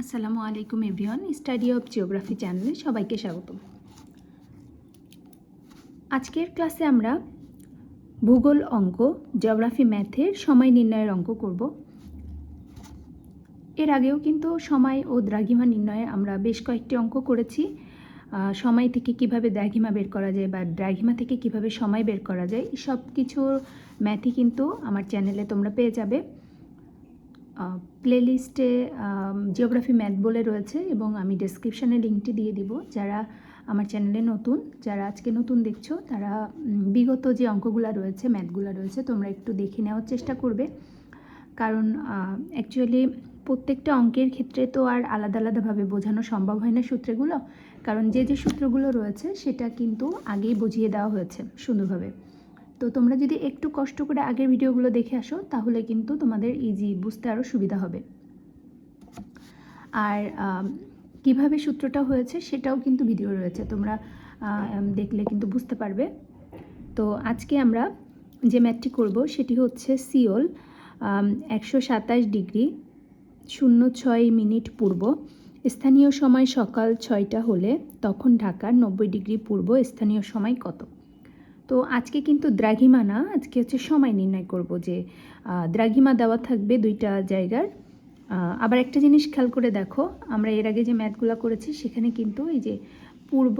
আসসালামু আলাইকুম everyone, study of geography চ্যানেলে সবাইকে স্বাগত আজকের ক্লাসে আমরা ভূগোল অঙ্ক, জিওগ্রাফি, ম্যাথের সময় নির্ণয়ের অঙ্ক করব। এর আগেও কিন্তু সময় ও দ্রাঘিমা নির্ণয়ে আমরা বেশ কয়েকটি অঙ্ক করেছি। সময় থেকে কীভাবে দ্রাঘিমা বের করা যায় বা দ্রাঘিমা থেকে কীভাবে সময় বের করা যায় সব কিছুর ম্যাথই কিন্তু আমার চ্যানেলে তোমরা পেয়ে যাবে। প্লেলিস্টে জিওগ্রাফি ম্যাথ বলে রয়েছে এবং আমি ডেসক্রিপশানে লিঙ্কটি দিয়ে দিব। যারা আমার চ্যানেলে নতুন, যারা আজকে নতুন দেখছ, তারা বিগত যে অঙ্কগুলো রয়েছে ম্যাথগুলো রয়েছে, তোমরা একটু দেখে নেওয়ার চেষ্টা করবে। কারণ অ্যাকচুয়ালি প্রত্যেকটা অঙ্কের ক্ষেত্রে তো আর আলাদা আলাদাভাবে বোঝানো সম্ভব হয় না সূত্রগুলো। কারণ যে যে সূত্রগুলো রয়েছে, সেটা কিন্তু আগেই বুঝিয়ে দেওয়া হয়েছে সুন্দরভাবে। তো তোমরা যদি একটু কষ্ট করে আগের ভিডিওগুলো দেখে আসো, তাহলে কিন্তু তোমাদের ইজি বুঝতে আরও সুবিধা হবে। আর কীভাবে সূত্রটা হয়েছে সেটাও কিন্তু ভিডিও রয়েছে। তোমরা দেখলে কিন্তু বুঝতে পারবে। তো আজকে আমরা যে ম্যাথটি করব সেটি হচ্ছে সিওল একশো সাতাশ ডিগ্রি, শূন্য ছয় মিনিট পূর্ব। স্থানীয় সময় সকাল ছয়টা হলে, তখন ঢাকার নব্বই ডিগ্রি পূর্ব, স্থানীয় সময় কত? তো আজকে কিন্তু দ্রাঘিমা না, আজকে হচ্ছে সময় নির্ণয় করব যে দ্রাঘিমা দেওয়া থাকবে দুইটা জায়গার। আবার একটা জিনিস খেয়াল করে দেখো, আমরা এর আগে যে ম্যাথগুলো করেছি সেখানে কিন্তু এই যে পূর্ব,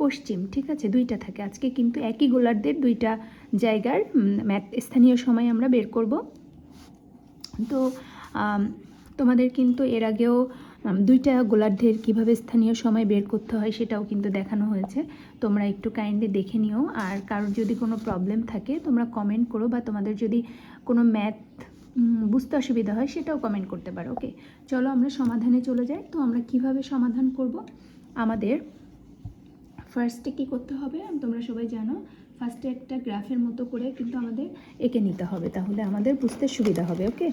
পশ্চিম, ঠিক আছে, দুইটা থাকে। আজকে কিন্তু একই গোলার্ধের দুইটা জায়গার ম্যাথ, স্থানীয় সময় আমরা বের করব। তো তোমাদের কিন্তু এর আগেও দুইটা গোলার্ধের কীভাবে স্থানীয় সময় বের করতে হয় সেটাও কিন্তু দেখানো হয়েছে। তোমরা একটু কাইন্ডলি দেখে নিও। আর কারোর যদি কোনো প্রবলেম থাকে, তোমরা কমেন্ট করো বা তোমাদের যদি কোনো ম্যাথ বুঝতে অসুবিধা হয় সেটাও কমেন্ট করতে পারো ওকে চলো আমরা সমাধানে চলে যাই। তো আমরা কীভাবে সমাধান করব? আমাদের ফার্স্টে কী করতে হবে? তোমরা সবাই জানো ফার্স্টে একটা গ্রাফের মতো করে কিন্তু আমাদের এঁকে নিতে হবে। তাহলে আমাদের বুঝতে সুবিধা হবে ওকে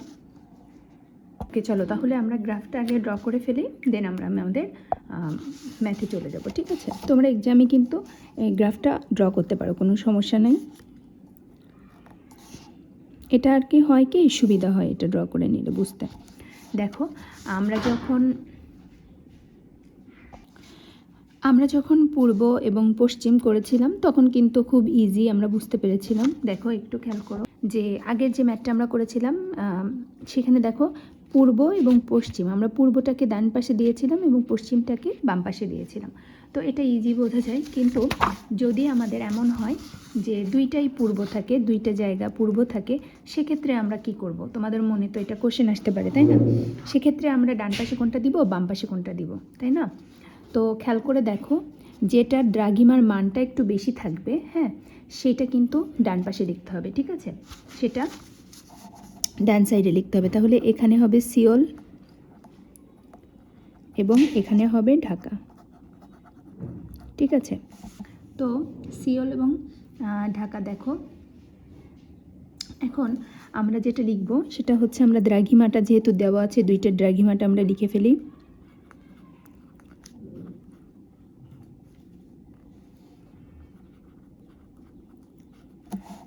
ওকে, চলো তাহলে আমরা গ্রাফটা আগে ড্র করে ফেলি দেন আমরা আমাদের ম্যাথে চলে যাব, ঠিক আছে? তোমরা এক্সামে কিন্তু এই গ্রাফটা ড্র করতে পারো, কোনো সমস্যা নেই। এটা আর কি হয় কি, সুবিধা হয় এটা ড্র করে নিলে, বুঝতে। দেখো, আমরা যখন আমরা যখন পূর্ব এবং পশ্চিম করেছিলাম, তখন কিন্তু খুব ইজি আমরা বুঝতে পেরেছিলাম। দেখো, একটু খেয়াল করো যে আগের যে ম্যাটটা আমরা করেছিলাম সেখানে দেখো পূর্ব এবং পশ্চিম। আমরা পূর্বটাকে ডান পাশে দিয়েছিলাম এবং পশ্চিমটাকে বাম পাশে দিয়েছিলাম। তো এটা ইজি বোঝা যায়। কিন্তু যদি আমাদের এমন হয় যে দুইটাই পূর্ব থাকে, দুইটা জায়গা পূর্ব থাকে, সেক্ষেত্রে আমরা কি করব? তোমাদের মনে তো এটা কোশ্চেন আসতে পারে, তাই না? সেক্ষেত্রে আমরা ডান পাশে কোনটা দিব, বাম পাশে কোনটা দিব, তাই না? তো খেয়াল করে দেখো, যেটা দ্রাঘিমার মানটা একটু বেশি থাকবে হ্যাঁ সেটা কিন্তু ডান পাশে লিখতে হবে, ঠিক আছে? সেটা ডান সাইডে লিখতে হবে। তাহলে এখানে হবে সিওল এবং এখানে হবে ঢাকা। ঠিক আছে? তো সিওল এবং ঢাকা দেখো। এখন আমরা যেটা লিখব সেটা হচ্ছে আমরা দ্রাঘিমাটা যেহেতু দেওয়া আছে, দুইটা দ্রাঘিমাটা আমরা লিখে ফেলি।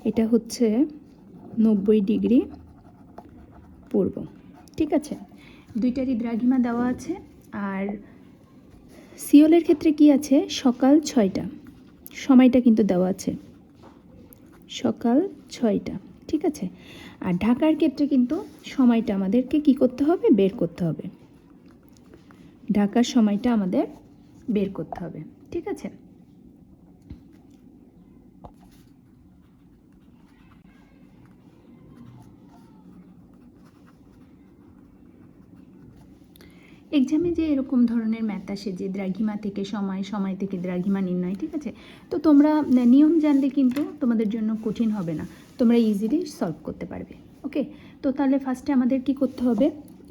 এটা হচ্ছে নব্বই ডিগ্রি। পূর্ব, ঠিক আছে? দুইটারই দ্রাঘিমা দেওয়া আছে, আর সিওলের ক্ষেত্রে কি আছে? সকাল ছয়টা, সময়টা কিন্তু দেওয়া আছে। সকাল ছয়টা, ঠিক আছে? আর ঢাকার ক্ষেত্রে কিন্তু সময়টা আমাদেরকে কি করতে হবে? বের করতে হবে। ঢাকার সময়টা আমাদের বের করতে হবে, ঠিক আছে? এক্সামে যে এরকম ধরনের ম্যাথ আসে, যে দ্রাঘিমা থেকে সময় সময় থেকে দ্রাঘিমা নির্ণয়, ঠিক আছে? তো তোমরা নিয়ম জানলে কিন্তু তোমাদের জন্য কঠিন হবে না। তোমরা ইজিলি সলভ করতে পারবে ওকে তো তাহলে ফার্স্টে আমাদের কি করতে হবে?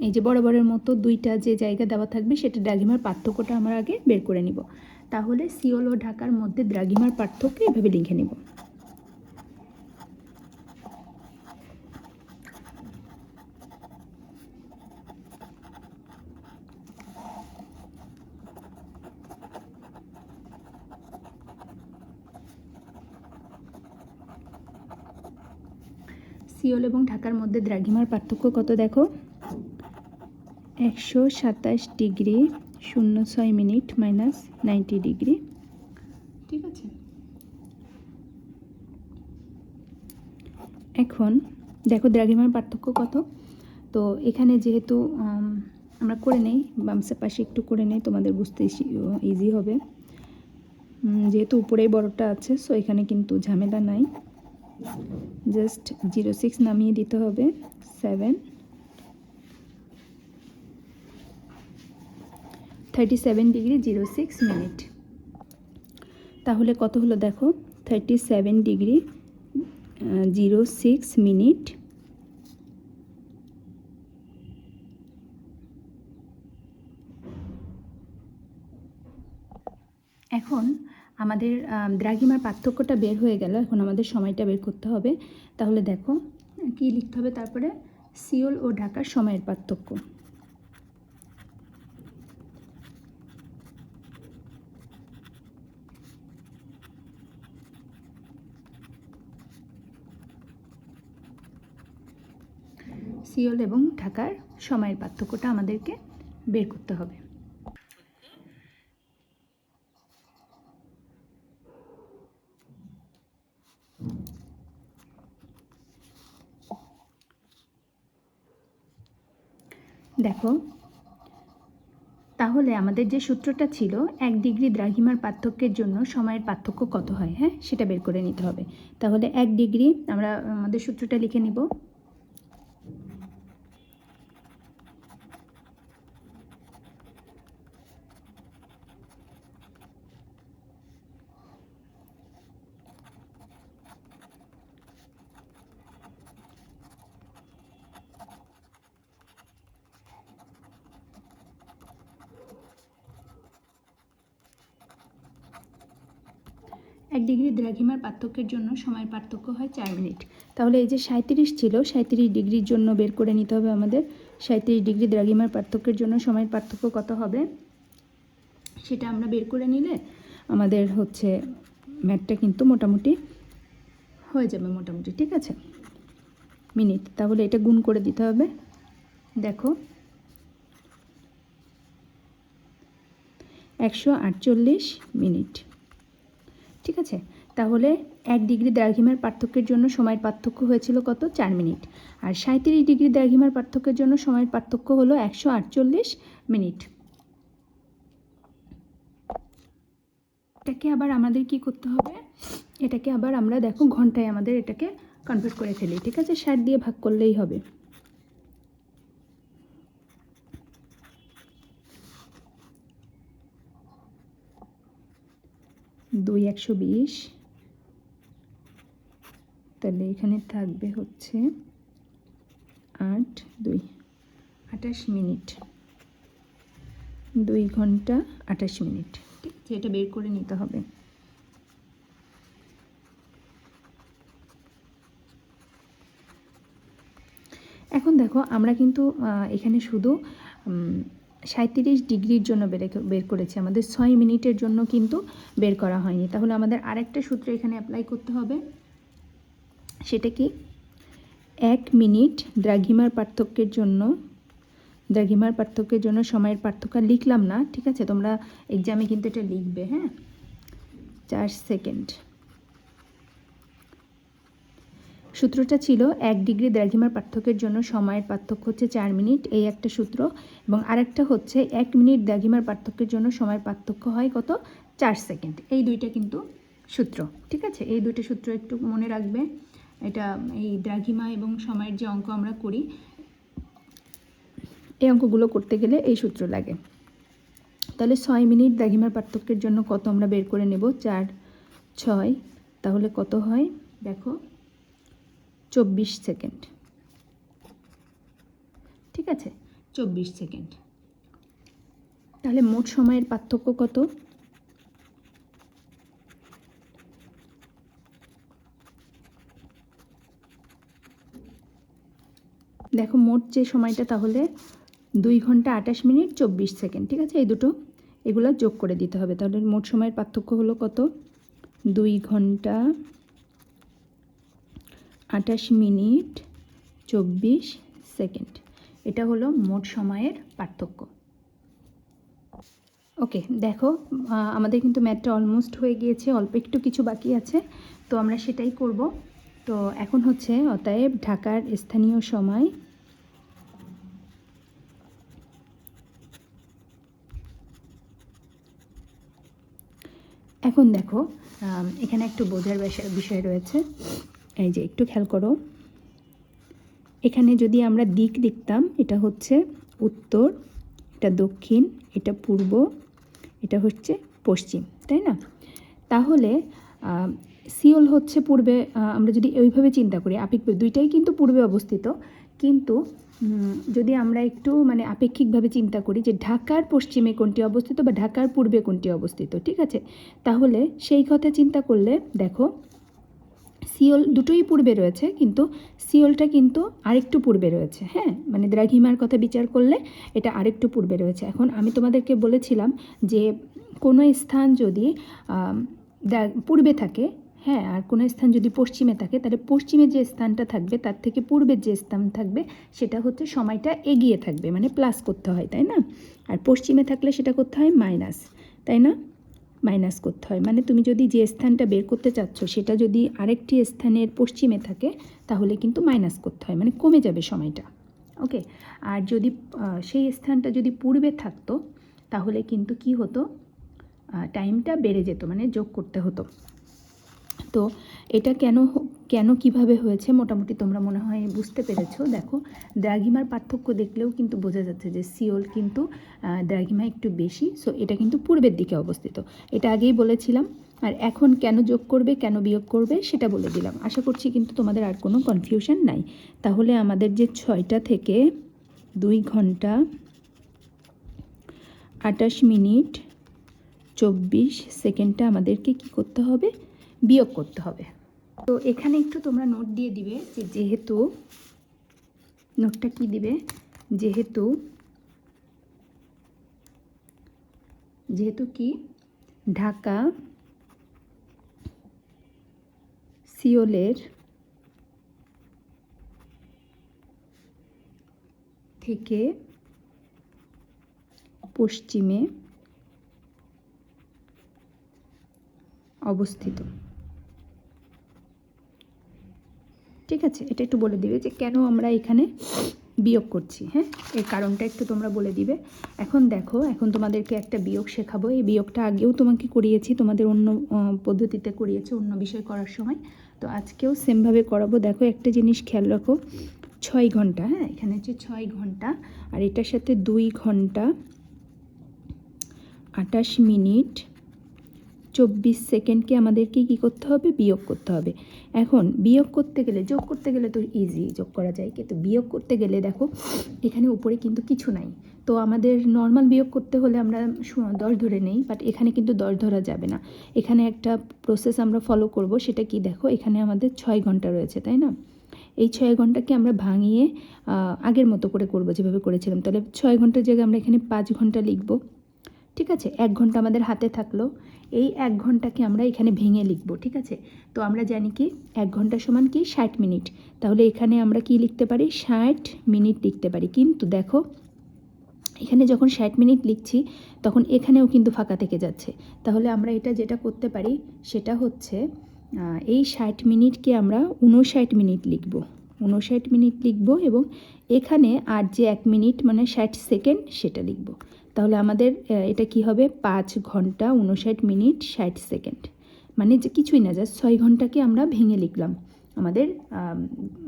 এই যে বরাবরের মতো দুইটা যে জায়গা দেওয়া থাকবে, সেটা দ্রাঘিমার পার্থক্যটা আমরা আগে বের করে নিব। তাহলে সিওল ও ঢাকার মধ্যে দ্রাঘিমার পার্থক্য এভাবে লিখে নিব। সিওল এবং ঢাকার মধ্যে দ্রাঘিমার পার্থক্য কত দেখো? একশো সাতাশ ডিগ্রি শূন্য ছয় মিনিট মাইনাস নাইনটি ডিগ্রি। ঠিক আছে। এখন দেখো দ্রাঘিমার পার্থক্য কত? তো এখানে যেহেতু আমরা করে নেই বামসা পাশে একটু করে নেই তোমাদের বুঝতে ইজি হবে। যেহেতু উপরেই বড়টা আছে সো এখানে কিন্তু ঝামেলা নাই। জাস্ট জিরো সিক্স নামিয়ে দিতে হবে seven thirty seven degree zero six minute তাহলে কত হলো দেখো? Thirty seven degree zero six minute এখন আমাদের আম, দ্রাঘিমার পার্থক্যটা বের হয়ে গেল এখন আমাদের সময়টা বের করতে হবে। তাহলে দেখো কি লিখতে হবে তারপরে? সিওল ও ঢাকার সময়ের পার্থক্য। সিওল এবং ঢাকার সময়ের পার্থক্যটা আমাদেরকে বের করতে হবে। দেখো, তাহলে আমাদের যে সূত্রটা ছিল, এক ডিগ্রি দ্রাঘিমার পার্থক্যের জন্য সময়ের পার্থক্য কত হয়? হ্যাঁ সেটা বের করে নিতে হবে। তাহলে এক ডিগ্রি, আমরা আমাদের সূত্রটা লিখে নিব এক ডিগ্রি দ্রাঘিমার পার্থক্যের জন্য সময়ের পার্থক্য হয় চার মিনিট। তাহলে এই যে সাঁত্রিশ ছিল সাঁত্রিশ ডিগ্রির জন্য বের করে নিতে হবে আমাদের। সাঁত্রিশ ডিগ্রি দ্রাঘিমার পার্থক্যের জন্য সময়ের পার্থক্য কত হবে? সেটা আমরা বের করে নিলে আমাদের হচ্ছে ম্যাথটা কিন্তু মোটামুটি হয়ে যাবে মোটামুটি, ঠিক আছে? মিনিট, তাহলে এটা গুণ করে দিতে হবে। দেখো। একশো আটচল্লিশ মিনিট, ঠিক আছে? তাহলে এক ডিগ্রি দ্রাঘিমার পার্থক্যের জন্য সময়ের পার্থক্য হয়েছিল কত? চার মিনিট। আর সাঁত্রিশ ডিগ্রি দ্রাঘিমার পার্থক্যের জন্য সময়ের পার্থক্য হলো একশো আটচল্লিশ মিনিট। এটাকে আবার আমাদের কি করতে হবে? এটাকে আবার আমরা দেখো ঘন্টায় আমাদের এটাকে কনভার্ট করে ফেলি, ঠিক আছে? ষাট দিয়ে ভাগ করলেই হবে। দুই একশো বিশ। তাহলে এখানে থাকবে হচ্ছে আট, দুই, আঠাশ মিনিট। দুই ঘণ্টা আঠাশ মিনিট। ঠিক আছে এটা বের করে নিতে হবে। এখন দেখো, আমরা কিন্তু এখানে শুধু সাঁত্রিশ ডিগ্রির জন্য বের বের করেছি। আমাদের ছয় মিনিটের জন্য কিন্তু বের করা হয়নি। তাহলে আমাদের আরেকটা সূত্র এখানে অ্যাপ্লাই করতে হবে। সেটা কি? এক মিনিট দ্রাঘিমার পার্থক্যের জন্য, দ্রাঘিমার পার্থক্যের জন্য সময়ের পার্থক্য লিখলাম না, ঠিক আছে? তোমরা এক্সামে কিন্তু এটা লিখবে হ্যাঁ? চার সেকেন্ড সূত্রটা ছিল এক ডিগ্রি দ্রাঘিমার পার্থক্যের জন্য সময়ের পার্থক্য হচ্ছে চার মিনিট, এই একটা সূত্র। এবং আরেকটা হচ্ছে এক মিনিট দ্রাঘিমার পার্থক্যের জন্য সময়ের পার্থক্য হয় কত? চার সেকেন্ড এই দুইটা কিন্তু সূত্র, ঠিক আছে? এই দুইটা সূত্র একটু মনে রাখবে। এটা এই দ্রাঘিমা এবং সময়ের যে অঙ্ক আমরা করি, এই অঙ্কগুলো করতে গেলে এই সূত্র লাগে। তাহলে ছয় মিনিট দ্রাঘিমার পার্থক্যের জন্য কত আমরা বের করে নেব? চার, ছয়, তাহলে কত হয়? দেখো, চব্বিশ সেকেন্ড। ঠিক আছে? চব্বিশ সেকেন্ড। তাহলে মোট সময়ের পার্থক্য কত? দেখো মোট যে সময়টা তাহলে দুই ঘণ্টা আঠাশ মিনিট চব্বিশ সেকেন্ড, ঠিক আছে? এই দুটো এগুলো যোগ করে দিতে হবে। তাহলে মোট সময়ের পার্থক্য হলো কত? দুই ঘণ্টা আঠাশ মিনিট চব্বিশ সেকেন্ড। এটা হলো মোট সময়ের পার্থক্য। ওকে, দেখো আমাদের কিন্তু ম্যাথটা অলমোস্ট হয়ে গিয়েছে, অল্প একটু কিছু বাকি আছে, তো আমরা সেটাই করব। তো এখন হচ্ছে অতএব ঢাকার স্থানীয় সময়। এখন দেখো এখানে একটু বোঝার বিষয়- রয়েছে। এই যে একটু খেয়াল করো। এখানে যদি আমরা দিক দেখতাম, এটা হচ্ছে উত্তর, এটা দক্ষিণ, এটা পূর্ব, এটা হচ্ছে পশ্চিম, তাই না? তাহলে সিওল হচ্ছে পূর্বে আমরা যদি ওইভাবে চিন্তা করি আপেক্ষ দুইটাই কিন্তু পূর্বে অবস্থিত। কিন্তু যদি আমরা একটু মানে আপেক্ষিকভাবে চিন্তা করি যে ঢাকার পশ্চিমে কোনটি অবস্থিত বা ঢাকার পূর্বে কোনটি অবস্থিত, ঠিক আছে? তাহলে সেই কথা চিন্তা করলে দেখো, সিওল দুটোই পূর্বে রয়েছে, কিন্তু সিওলটা কিন্তু আরেকটু পূর্বে রয়েছে হ্যাঁ? মানে দ্রাঘিমার কথা বিচার করলে এটা আরেকটু পূর্বে রয়েছে। এখন আমি তোমাদেরকে বলেছিলাম যে কোনো স্থান যদি পূর্বে থাকে হ্যাঁ আর কোনো স্থান যদি পশ্চিমে থাকে, তাহলে পশ্চিমে যে স্থানটা থাকবে, তার থেকে পূর্বের যে স্থান থাকবে, সেটা হচ্ছে সময়টা এগিয়ে থাকবে মানে প্লাস করতে হয়, তাই না? আর পশ্চিমে থাকলে সেটা করতে হয় মাইনাস তাই না? মাইনাস করতে হয় মানে তুমি যদি যে স্থানটা বের করতে চাচ্ছ, সেটা যদি আরেকটি স্থানের পশ্চিমে থাকে, তাহলে কিন্তু মাইনাস করতে হয় মানে কমে যাবে সময়টা ওকে আর যদি সেই স্থানটা যদি পূর্বে থাকতো, তাহলে কিন্তু কি হতো? টাইমটা বেড়ে যেত মানে যোগ করতে হতো। তো এটা কেন কেন কীভাবে হয়েছে মোটামুটি তোমরা মনে হয় বুঝতে পেরেছ। দেখো, দ্রাঘিমার পার্থক্য দেখলেও কিন্তু বোঝা যাচ্ছে যে সিওল কিন্তু দ্রাঘিমা একটু বেশি সো এটা কিন্তু পূর্বের দিকে অবস্থিত। এটা আগেই বলেছিলাম, আর এখন কেন যোগ করবে, কেন বিয়োগ করবে সেটা বলে দিলাম। আশা করছি কিন্তু তোমাদের আর কোনো কনফিউশন নাই। তাহলে আমাদের যে ছয়টা থেকে দুই ঘণ্টা আটাশ মিনিট চব্বিশ সেকেন্ডটা আমাদেরকে কি করতে হবে? বিয়োগ করতে হবে। তো এখানে একটু তোমরা নোট দিয়ে দিবে যে যেহেতু নোটটা কি দিবে? যেহেতু যেহেতু কি? ঢাকা সিওলের থেকে পশ্চিমে অবস্থিত। ঠিক আছে? এটা একটু বলে দিবে যে কেন আমরা এখানে বিয়োগ করছি হ্যাঁ? এর কারণটা একটু তোমরা বলে দিবে। এখন দেখো, এখন তোমাদেরকে একটা বিয়োগ শেখাবো। এই বিয়োগটা আগেও তোমাকে করিয়েছি, তোমাদের অন্য পদ্ধতিতে করিয়েছি অন্য বিষয় করার সময়। তো আজকেও সেমভাবে করাবো। দেখো, একটা জিনিস খেয়াল রাখো, ছয় ঘণ্টা হ্যাঁ? এখানে হচ্ছে ছয় ঘণ্টা, আর এটার সাথে দুই ঘণ্টা আটাশ মিনিট চব্বিশ সেকেন্ডকে আমাদেরকে কী করতে হবে? বিয়োগ করতে হবে। এখন বিয়োগ করতে গেলে, যোগ করতে গেলে তো ইজি যোগ করা যায়। কিন্তু বিয়োগ করতে গেলে দেখো, এখানে উপরে কিন্তু কিছু নাই। তো আমাদের নর্মাল বিয়োগ করতে হলে আমরা দশ ধরে নেই বাট এখানে কিন্তু দশ ধরা যাবে না। এখানে একটা প্রসেস আমরা ফলো করব, সেটা কি দেখো, এখানে আমাদের ছয় ঘণ্টা রয়েছে, তাই না? এই ছয় ঘন্টাকে আমরা ভাঙিয়ে আগের মতো করে করব, যেভাবে করেছিলাম। তাহলে ছয় ঘণ্টার জায়গায় আমরা এখানে পাঁচ ঘণ্টা লিখব। ঠিক আছে? এক ঘণ্টা আমাদের হাতে থাকল। এই এক ঘন্টাকে আমরা এখানে ভেঙে লিখব, ঠিক আছে? তো আমরা জানি কি? এক ঘণ্টা সমান কি? ষাট মিনিট। তাহলে এখানে আমরা কি লিখতে পারি? ষাট মিনিট লিখতে পারি। কিন্তু দেখো, এখানে যখন ষাট মিনিট লিখছি, তখন এখানেও কিন্তু ফাঁকা থেকে যাচ্ছে। তাহলে আমরা এটা যেটা করতে পারি, সেটা হচ্ছে এই ষাট মিনিটকে আমরা উনষাট মিনিট লিখব। উনষাট মিনিট লিখব এবং এখানে আর যে এক মিনিট মানে ষাট সেকেন্ড, সেটা লিখব। তাহলে আমাদের এটা কি হবে? পাঁচ ঘণ্টা উনষাট মিনিট ষাট সেকেন্ড। মানে যে কিছুই না জাস্ট ছয় ঘন্টাকে আমরা ভেঙে লিখলাম আমাদের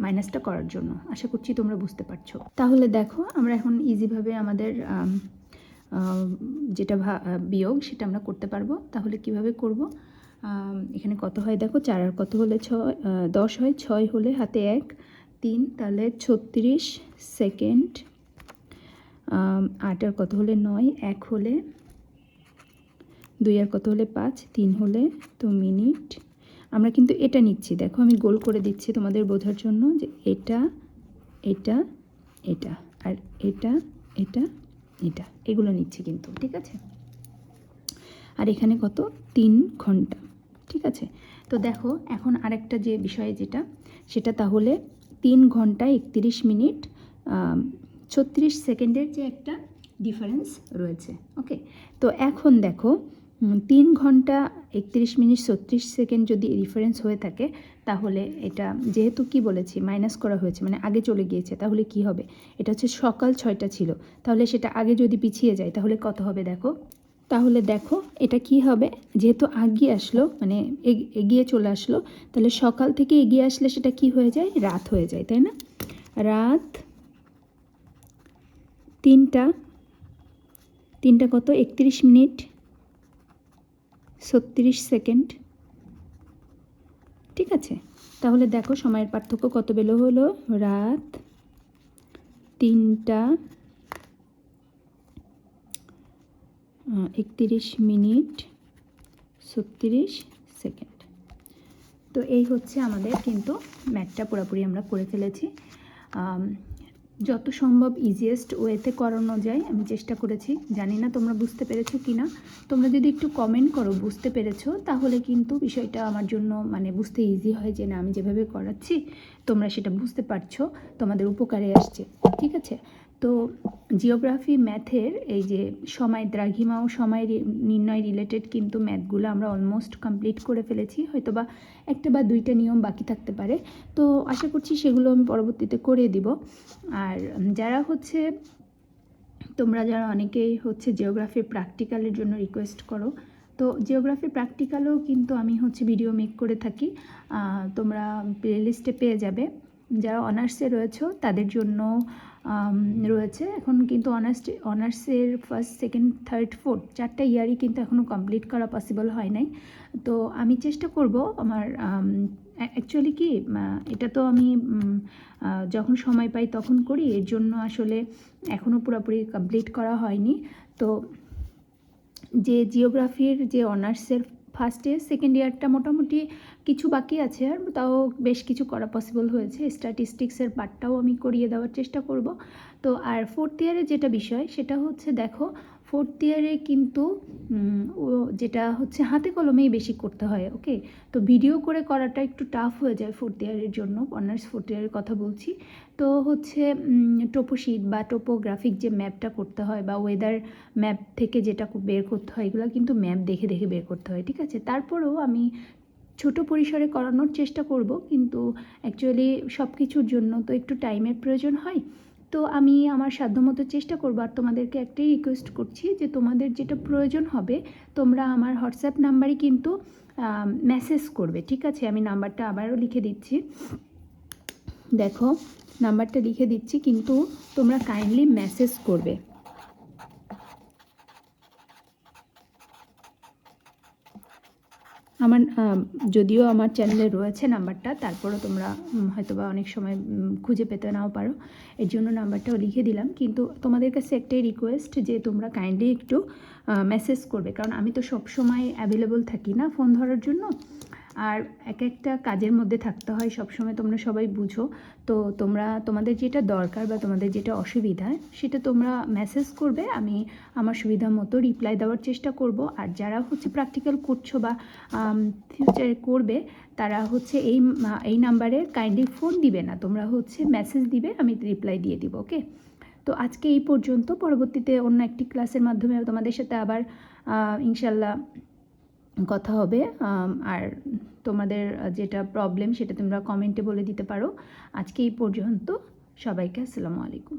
মাইনাসটা করার জন্য। আশা করছি তোমরা বুঝতে পারছ। তাহলে দেখো আমরা এখন ইজিভাবে আমাদের আম, আম, যেটা বিয়োগ সেটা আমরা করতে পারব। তাহলে কীভাবে করব? এখানে কত হয়? দেখো চার আর কত হলে ছয় দশ হয়। ছয় হলে হাতে এক তিন তাহলে ছত্রিশ সেকেন্ড আট আর কত হলে নয়? এক হলে দুই আর কত হলে পাঁচ? তিন হলে তো মিনিট। আমরা কিন্তু এটা নিচ্ছি। দেখো, আমি গোল করে দিচ্ছি তোমাদের বোঝার জন্য যে এটা এটা এটা আর এটা এটা এটা। এগুলো নিচ্ছি কিন্তু, ঠিক আছে? আর এখানে কত? তিন ঘণ্টা, ঠিক আছে? তো দেখো, এখন আরেকটা যে বিষয় যেটা, সেটা তাহলে তিন ঘণ্টা একত্রিশ মিনিট ছত্রিশ সেকেন্ডের যে একটা ডিফারেন্স রয়েছে ওকে তো এখন দেখো তিন ঘণ্টা একত্রিশ মিনিট ছত্রিশ সেকেন্ড যদি ডিফারেন্স হয়ে থাকে, তাহলে এটা যেহেতু কি বলেছি মাইনাস করা হয়েছে মানে আগে চলে গিয়েছে, তাহলে কি হবে? এটা হচ্ছে সকাল ছয়টা ছিল, তাহলে সেটা আগে যদি পিছিয়ে যায়, তাহলে কত হবে দেখো? তাহলে দেখো, এটা কি হবে? যেহেতু আগিয়ে আসলো মানে এগ- এগিয়ে চলে আসলো, তাহলে সকাল থেকে এগিয়ে আসলে সেটা কি হয়ে যায়? রাত হয়ে যায়, তাই না? রাত তিনটা। তিনটা কত? একত্রিশ মিনিট, ছত্রিশ সেকেন্ড। ঠিক আছে। তাহলে দেখো সময়ের পার্থক্য কত বেলো হলো? রাত তিনটা একত্রিশ মিনিট, ছত্রিশ সেকেন্ড। তো এই হচ্ছে আমাদের কিন্তু ম্যাথটা পুরোপুরি আমরা করে ফেলেছি। যত সম্ভব ইজিয়েস্ট ওয়েতে করানো যায়, আমি চেষ্টা করেছি। জানি না তোমরা বুঝতে পেরেছ কি না তোমরা যদি একটু কমেন্ট করো, বুঝতে পেরেছ, তাহলে কিন্তু বিষয়টা আমার জন্য মানে বুঝতে ইজি হয় যে, না, আমি যেভাবে করাচ্ছি, তোমরা সেটা বুঝতে পারছ, তোমাদের উপকারে আসছে। ঠিক আছে? তো জিওগ্রাফি ম্যাথের এই যে সময় দ্রাঘিমা ও সময় নির্ণয় রিলেটেড কিন্তু ম্যাথগুলো আমরা অলমোস্ট কমপ্লিট করে ফেলেছি, হয়তো বা একটা বা দুইটা নিয়ম বাকি থাকতে পারে। তো আশা করছি সেগুলো আমি পরবর্তীতে করে দিব। আর যারা হচ্ছে, তোমরা যারা অনেকেই হচ্ছে জিওগ্রাফির প্র্যাকটিক্যালের জন্য রিকোয়েস্ট করো, তো জিওগ্রাফি প্র্যাকটিক্যালও কিন্তু আমি হচ্ছে ভিডিও মেক করে থাকি। তোমরা প্লেলিস্টে পেয়ে যাবে। যারা অনার্সে রয়েছে, তাদের জন্য রয়েছে। এখন কিন্তু অনার্স, অনার্সের ফার্স্ট সেকেন্ড থার্ড ফোর্থ চারটা ইয়ারই কিন্তু এখনও কমপ্লিট করা পসিবল হয় নাই। তো আমি চেষ্টা করব আমার অ্যাকচুয়ালি কি এটা তো আমি যখন সময় পাই তখন করি। এর জন্য আসলে এখনও পুরোপুরি কমপ্লিট করা হয়নি। তো যে জিওগ্রাফির যে অনার্সের ফার্স্ট ইয়ার সেকেন্ড ইয়ারটা মোটামুটি কিছু বাকি আছে আর তাও বেশ কিছু করা পসিবল হয়েছে। স্ট্যাটিস্টিক্সের পার্টটাও আমি করিয়ে দেওয়ার চেষ্টা করব। তো আর ফোর্থ ইয়ারে যেটা বিষয়, সেটা হচ্ছে দেখো ফোর্থ ইয়ারে কিন্তু ও যেটা হচ্ছে হাতে কলমেই বেশি করতে হয় ওকে তো ভিডিও করে করাটা একটু টাফ হয়ে যায় ফোর্থ ইয়ারের জন্য অনার্স ফোর্থ ইয়ারের কথা বলছি। তো হচ্ছে টোপোশিট বা টোপোগ্রাফিক যে ম্যাপটা করতে হয় বা ওয়েদার ম্যাপ থেকে যেটা বের করতে হয়, এগুলো কিন্তু ম্যাপ দেখে দেখে বের করতে হয়, ঠিক আছে? তারপরেও আমি ছোট পরিসরে করানোর চেষ্টা করব, কিন্তু অ্যাকচুয়ালি সব কিছুর জন্য তো একটু টাইমের প্রয়োজন হয়। তো আমি আমার সাধ্যমতো চেষ্টা করব আর তোমাদেরকে একটাই রিকোয়েস্ট করছি যে তোমাদের যেটা প্রয়োজন হবে, তোমরা আমার হোয়াটসঅ্যাপ নাম্বারে কিন্তু মেসেজ করবে, ঠিক আছে? আমি নাম্বারটা আবারও লিখে দিচ্ছি। দেখো নাম্বারটা লিখে দিচ্ছি, কিন্তু তোমরা কাইন্ডলি মেসেজ করবে। আমার যদিও আমার চ্যানেলে রয়েছে নাম্বারটা, তারপরও তোমরা হয়তোবা অনেক সময় খুঁজে পেতে নাও পারো। এর জন্য নাম্বারটাও লিখে দিলাম। কিন্তু তোমাদের কাছে একটাই রিকোয়েস্ট যে তোমরা কাইন্ডলি একটু মেসেজ করবে। কারণ আমি তো সবসময় অ্যাভেলেবল থাকি না ফোন ধরার জন্য। আর এক একটা কাজের মধ্যে থাকতে হয় সব সময় তোমরা সবাই বুঝো। তো তোমরা, তোমাদের যেটা দরকার বা তোমাদের যেটা অসুবিধা, সেটা তোমরা মেসেজ করবে, আমি আমার সুবিধা মতো রিপ্লাই দেওয়ার চেষ্টা করব। আর যারা হচ্ছে প্র্যাকটিক্যাল করছ বা ফিউচারে করবে, তারা হচ্ছে এই এই নাম্বারে কাইন্ডলি ফোন দিবে না। তোমরা হচ্ছে মেসেজ দিবে, আমি রিপ্লাই দিয়ে দিব ওকে তো আজকে এই পর্যন্ত। পরবর্তীতে অন্য একটি ক্লাসের মাধ্যমে তোমাদের সাথে আবার ইনশাল্লাহ কথা হবে আর তোমাদের যেটা প্রবলেম সেটা তোমরা কমেন্টে বলে দিতে পারো। আজকে এই পর্যন্ত সবাইকে আসসালামু আলাইকুম।